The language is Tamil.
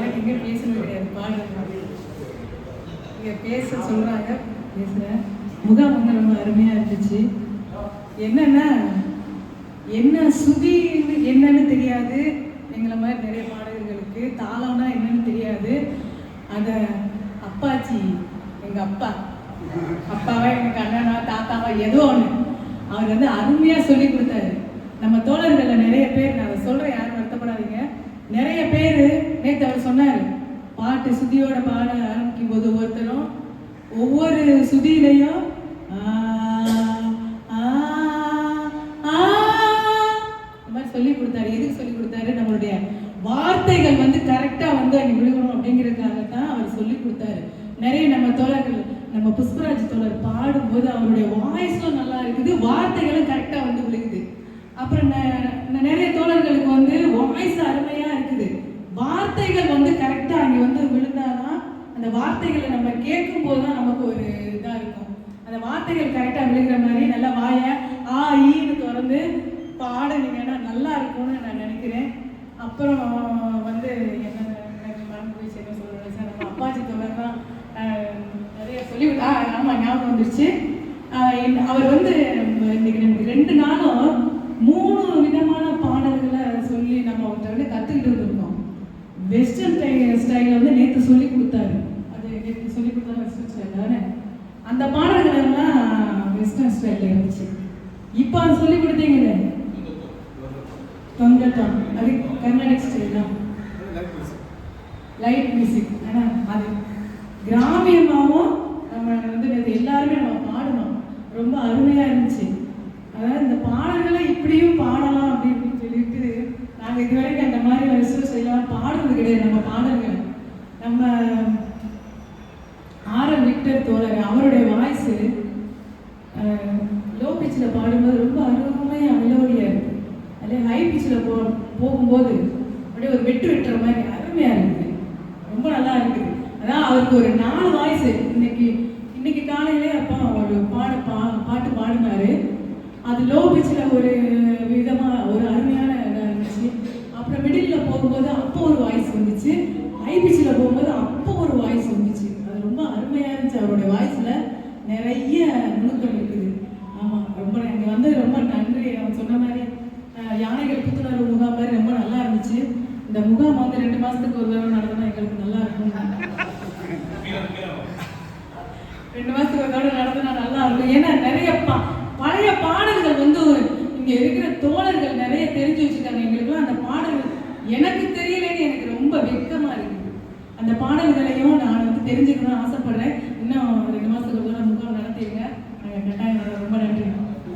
எனக்கு எங்கே பேசணும் கிடையாது பாடுறது இங்கே பேச சொல்கிறாங்க பேசுகிறேன் முகாம் வந்து ரொம்ப அருமையாக இருந்துச்சு. என்னன்னா என்ன சுதி என்னன்னு தெரியாது. எங்களை மாதிரி நிறைய பாடகர்களுக்கு தாளம்னா என்னன்னு தெரியாது. அதை அப்பாச்சி எங்கள் அப்பா. அப்பாவா எனக்கு அண்ணனா தாத்தாவா ஏதோ ஒன்று அவர் வந்து அருமையாக சொல்லி கொடுத்தாரு. நம்ம தோழர்களில் நிறைய பேர் நான் அதை சொல்கிறேன் யாரும் வருத்தப்படாதீங்க. நிறைய பேர் நேற்று அவர் சொன்னார் பாட்டு சுதியோட பாட ஆரம்பிக்கும் போது ஒவ்வொருத்தரும் ஒவ்வொரு சுதியிலையும் ஆ, ஆ, மாதிரி சொல்லி கொடுத்தாரு எதுக்கு சொல்லி கொடுத்தாரு? நம்மளுடைய வார்த்தைகள் வந்து கரெக்டாக வந்து அங்கே விழுகணும் அப்படிங்கிறதுக்காக தான் அவர் சொல்லி கொடுத்தாரு. நிறைய நம்ம தோழர்கள் நம்ம புஷ்பராஜ் தோழர் பாடும்போது அவருடைய வாய்ஸும் நல்லா இருக்குது வார்த்தைகளும் கரெக்டாக வந்து விழுகுது. அப்புறம் ந- நிறைய தோழர்களுக்கு வந்து வாய்ஸ் அருமையாக இருக்குது வார்த்தைகள் வந்து கரெக்டாக அங்கே வந்து விழுந்தாதான் அந்த வார்த்தைகளை நம்ம கேட்கும் போது தான் நமக்கு ஒரு இதாக இருக்கும். அந்த வார்த்தைகள் கரெக்டாக விழுகிற மாதிரி நல்லா வாய ஆ ஈன்னு திறந்து பாடுனீங்கன்னா நல்லா இருக்கும்னு நான் நினைக்கிறேன். அப்புறம் வந்து என்ன எனக்கு மறந்து போய் என்ன சொல்கிறேன் சார் நம்ம அப்பாச்சி தொடர் தான் நிறைய சொல்லி ஆ ஆமாம் ஞாபகம் வந்துருச்சு. அவர் வந்து இன்னைக்கு ரெண்டு நாளும் மூணு விதமான பாடல்களை சொல்லி நம்ம அவர்கிட்ட வந்து கற்றுக்கிட்டு இருந்திருக்கோம் வெஸ்டர்ன் ஸ்டைல் ஸ்டைலில் வந்து நேற்று சொல்லி கொடுத்தாரு. அது நேற்று சொல்லி கொடுத்தாரு வெஸ்டர்ன் ஸ்டைல் தானே அந்த பாடல்கள் எல்லாம் வெஸ்டர்ன் ஸ்டைலில் இருந்துச்சு. இப்போ அது சொல்லி கொடுத்தீங்களே? தொங்கத்தம் அது கர்நாடிக் ஸ்டைல் தான். லைட் மியூசிக் ஏன்னா அது கிராமியமாகவும் நம்ம வந்து நேற்று எல்லாருமே நம்ம பாடணும் ரொம்ப அருமையாக இருந்துச்சு. அதாவது இந்த பாடல்களை இப்படியும் பாடலாம் அப்படி இப்படின்னு சொல்லிட்டு நாங்கள் இது வரைக்கும் அந்த மாதிரி ரிசர்ச் எல்லாம் பாடுறது கிடையாது. நம்ம பாடல்கள். நம்ம ஆரம் விக்டர் தோழர் அவருடைய வாய்ஸு லோ பிச்சில் பாடும்போது ரொம்ப அருமையாக மெலோடியாக இருக்கு. அதே ஹை பிச்சில் போ போகும்போது அப்படியே ஒரு வெட்டு வெட்டுற மாதிரி அருமையாக இருக்குது ரொம்ப நல்லா இருக்குது. அதான் அவருக்கு ஒரு நாலு வாய்ஸ். இன்னைக்கு இன்னைக்கு காலையிலே அப்பா ஒரு பாட பா பாட்டு பாடினாரு. அது லோ பிச்சில் ஒரு விதமாக ஒரு அருமையான இதாக இருந்துச்சு அப்புறம் மிடில் போகும்போது அப்போ ஒரு வாய்ஸ் வந்துச்சு. ஹை போகும்போது அப்போ ஒரு வாய்ஸ் வந்துச்சு. அது ரொம்ப அருமையாக இருந்துச்சு அவருடைய வாய்ஸில் நிறைய நுணுக்கம் இருக்குது. ஆமாம் ரொம்ப இங்கே வந்து ரொம்ப நன்றி. அவன் சொன்ன மாதிரி யானைகள் புத்துணர்வு முகாம் மாதிரி ரொம்ப நல்லா இருந்துச்சு. இந்த முகாம் வந்து ரெண்டு மாதத்துக்கு ஒரு தடவை நடந்தனா எங்களுக்கு நல்லா இருக்கும். ரெண்டு மாதத்துக்கு ஒரு தடவை நடத்தினா நல்லா இருக்கும். ஏன்னா நிறைய பா பழைய பாடல்கள் வந்து இங்கே இருக்கிற தோழர்கள் நிறைய அந்த பாடல்களையும் நான் வந்து தெரிஞ்சுக்கணும்னு ஆசைப்படுறேன். இன்னும் ரெண்டு மாதத்துக்கு முகாம் நடத்திடுங்க. கட்டாயம்